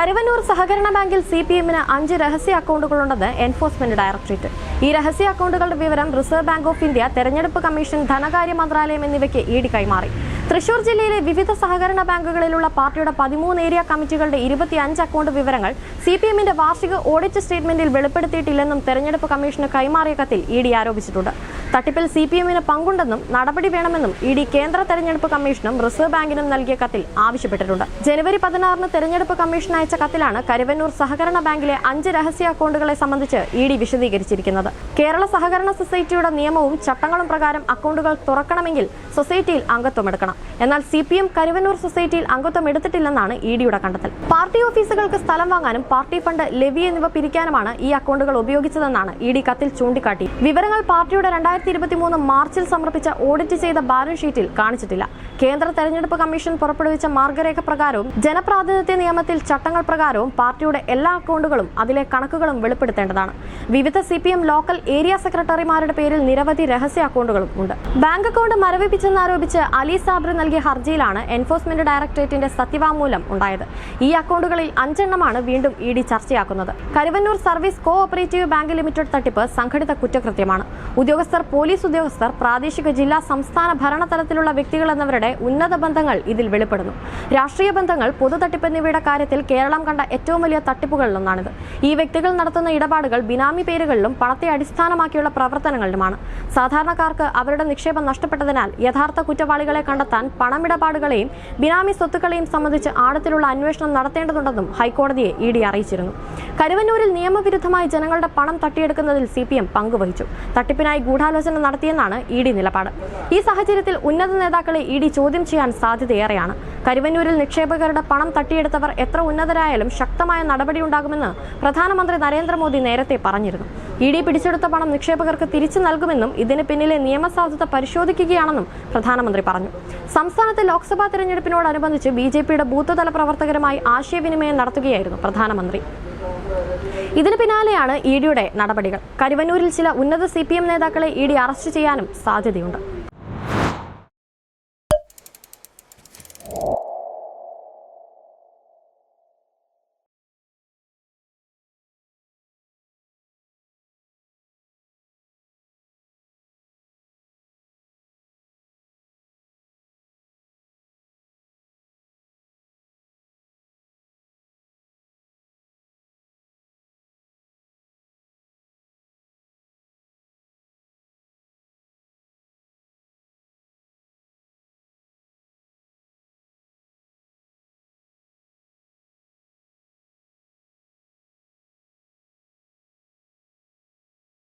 കരുവന്നൂർ സഹകരണ ബാങ്കിൽ C P എമ്മിന് അഞ്ച് രഹസ്യ അക്കൗണ്ടുകളുണ്ടെന്ന് എൻഫോഴ്സ്മെന്റ് ഡയറക്ടറേറ്റ്. ഈ രഹസ്യ അക്കൗണ്ടുകളുടെ വിവരം റിസർവ് ബാങ്ക് ഓഫ് ഇന്ത്യ തെരഞ്ഞെടുപ്പ് കമ്മീഷൻ ധനകാര്യ മന്ത്രാലയം എന്നിവയ്ക്ക് ഇ ഡി കൈമാറി. തൃശൂർ ജില്ലയിലെ വിവിധ സഹകരണ ബാങ്കുകളിലുള്ള പാർട്ടിയുടെ പതിമൂന്ന് ഏരിയ കമ്മിറ്റികളുടെ ഇരുപത്തിയഞ്ച് അക്കൗണ്ട് വിവരങ്ങൾ സി പി എമ്മിന്റെ വാർഷിക ഓഡിറ്റ് സ്റ്റേറ്റ്മെന്റിൽ വെളിപ്പെടുത്തിയിട്ടില്ലെന്നും തെരഞ്ഞെടുപ്പ് കമ്മീഷന് കൈമാറിയ കത്തിൽ ഇ ഡി ആരോപിച്ചിട്ടുണ്ട്. തട്ടിപ്പിൽ സി പി എമ്മിന് പങ്കുണ്ടെന്നും നടപടി വേണമെന്നും ഇ ഡി കേന്ദ്ര തെരഞ്ഞെടുപ്പ് കമ്മീഷനും റിസർവ് ബാങ്കിനും നൽകിയ കത്തിൽ ആവശ്യപ്പെട്ടിട്ടുണ്ട്. ജനുവരി പതിനാറിന് തെരഞ്ഞെടുപ്പ് കമ്മീഷൻ അയച്ച കത്തിലാണ് കരുവന്നൂർ സഹകരണ ബാങ്കിലെ അഞ്ച് രഹസ്യ അക്കൗണ്ടുകളെ സംബന്ധിച്ച് ഇ ഡി വിശദീകരിച്ചിരിക്കുന്നത്. കേരള സഹകരണ സൊസൈറ്റിയുടെ നിയമവും ചട്ടങ്ങളും പ്രകാരം അക്കൗണ്ടുകൾ തുറക്കണമെങ്കിൽ സൊസൈറ്റിയിൽ അംഗത്വം എടുക്കണം. എന്നാൽ സി പി എം കരുവന്നൂർ സൊസൈറ്റിയിൽ അംഗത്വം എടുത്തിട്ടില്ലെന്നാണ് ഇ ഡിയുടെ കണ്ടെത്തൽ. പാർട്ടി ഓഫീസുകൾക്ക് സ്ഥലം വാങ്ങാനും പാർട്ടി ഫണ്ട് ലെവി എന്നിവ പിരിക്കാനുമാണ് ഈ അക്കൗണ്ടുകൾ ഉപയോഗിച്ചതെന്നാണ് ഇ ഡി കത്തിൽ ചൂണ്ടിക്കാട്ടി. വിവരങ്ങൾ പാർട്ടിയുടെ രണ്ടായിരത്തി ഇരുപത്തിമൂന്ന് മാർച്ചിൽ സമർപ്പിച്ച ഓഡിറ്റ് ചെയ്ത ബാലൻസ് ഷീറ്റിൽ കാണിച്ചിട്ടില്ല. കേന്ദ്ര തെരഞ്ഞെടുപ്പ് കമ്മീഷൻ പുറപ്പെടുവിച്ച മാർഗരേഖ പ്രകാരവും ജനപ്രാതിനിധ്യ നിയമത്തിൽ ചട്ടങ്ങൾ പ്രകാരവും പാർട്ടിയുടെ എല്ലാ അക്കൗണ്ടുകളും അതിലെ കണക്കുകളും വെളിപ്പെടുത്തേണ്ടതാണ്. വിവിധ സി ലോക്കൽ ഏരിയ സെക്രട്ടറിമാരുടെ പേരിൽ നിരവധി രഹസ്യ അക്കൗണ്ടുകളും ഉണ്ട്. ബാങ്ക് അക്കൗണ്ട് മരവിപ്പിച്ചെന്നാരോപിച്ച് അലി സാബ്രി നൽകിയ ഹർജിയിലാണ് എൻഫോഴ്സ്മെന്റ് ഡയറക്ടറേറ്റിന്റെ സത്യവാങ്മൂലം ഉണ്ടായത്. ഈ അക്കൗണ്ടുകളിൽ അഞ്ചെണ്ണമാണ് വീണ്ടും E D ചർച്ചയാക്കുന്നത്. Karuvannur service co operative bank limited തട്ടിപ്പ് സംഘടിത കുറ്റകൃത്യമാണ്. ഉദ്യോഗസ്ഥർ പോലീസ് ഉദ്യോഗസ്ഥർ പ്രാദേശിക ജില്ലാ സംസ്ഥാന ഭരണതലത്തിലുള്ള വ്യക്തികൾ എന്നിവരുടെ ഉന്നത ബന്ധങ്ങൾ ഇതിൽ വെളിപ്പെടുന്നു. രാഷ്ട്രീയ ബന്ധങ്ങൾ പൊതു തട്ടിപ്പ് എന്നിവയുടെ കാര്യത്തിൽ കേരളം കണ്ട ഏറ്റവും വലിയ തട്ടിപ്പുകളിലൊന്നാണിത്. ഈ വ്യക്തികൾ നടത്തുന്ന ഇടപാടുകൾ ബിനാമി പേരുകളിലും പണത്തെ അടിസ്ഥാനമാക്കിയുള്ള പ്രവർത്തനങ്ങളിലുമാണ്. സാധാരണക്കാർക്ക് അവരുടെ നിക്ഷേപം നഷ്ടപ്പെട്ടതിനാൽ യഥാർത്ഥ കുറ്റവാളികളെ കണ്ടെത്താൻ പണമിടപാടുകളെയും ബിനാമി സ്വത്തുക്കളെയും സംബന്ധിച്ച് ആഴത്തിലുള്ള അന്വേഷണം നടത്തേണ്ടതുണ്ടെന്നും ഹൈക്കോടതിയെ ഇ ഡി അറിയിച്ചിരുന്നു. കരുവന്നൂരിൽ നിയമവിരുദ്ധമായി ജനങ്ങളുടെ പണം തട്ടിയെടുക്കുന്നതിൽ സി പി എം പങ്കുവഹിച്ചു. തട്ടിപ്പിനായി ഗൂഢാലോചന നടത്തിയെന്നാണ് ഇ ഡി നിലപാട്. ഈ സാഹചര്യത്തിൽ ഉന്നത നേതാക്കളെ ഇ ഡി ചോദ്യം ചെയ്യാൻ സാധ്യതയേറെയാണ്. കരുവന്നൂരിൽ നിക്ഷേപകരുടെ പണം തട്ടിയെടുത്തവർ എത്ര ഉന്നതരായാലും ശക്തമായ നടപടിയുണ്ടാകുമെന്ന് പ്രധാനമന്ത്രി നരേന്ദ്രമോദി നേരത്തെ പറഞ്ഞിരുന്നു. ഇ ഡി പിടിച്ചെടുത്ത പണം നിക്ഷേപകർക്ക് തിരിച്ചു നൽകുമെന്നും ഇതിന് പിന്നിലെ നിയമസാധുത പരിശോധിക്കുകയാണെന്നും പ്രധാനമന്ത്രി പറഞ്ഞു. സംസ്ഥാനത്തെ ലോക്സഭാ തെരഞ്ഞെടുപ്പിനോടനുബന്ധിച്ച് ബി ജെ പിയുടെ ബൂത്ത് തല പ്രവർത്തകരുമായി ആശയവിനിമയം നടത്തുകയായിരുന്നു പ്രധാനമന്ത്രി. ഇതിന് പിന്നാലെയാണ് ഇ ഡിയുടെ നടപടികൾ. കരുവന്നൂരിൽ ചില ഉന്നത സി നേതാക്കളെ ഇ ഡി അറസ്റ്റ് ചെയ്യാനും സാധ്യതയുണ്ട്.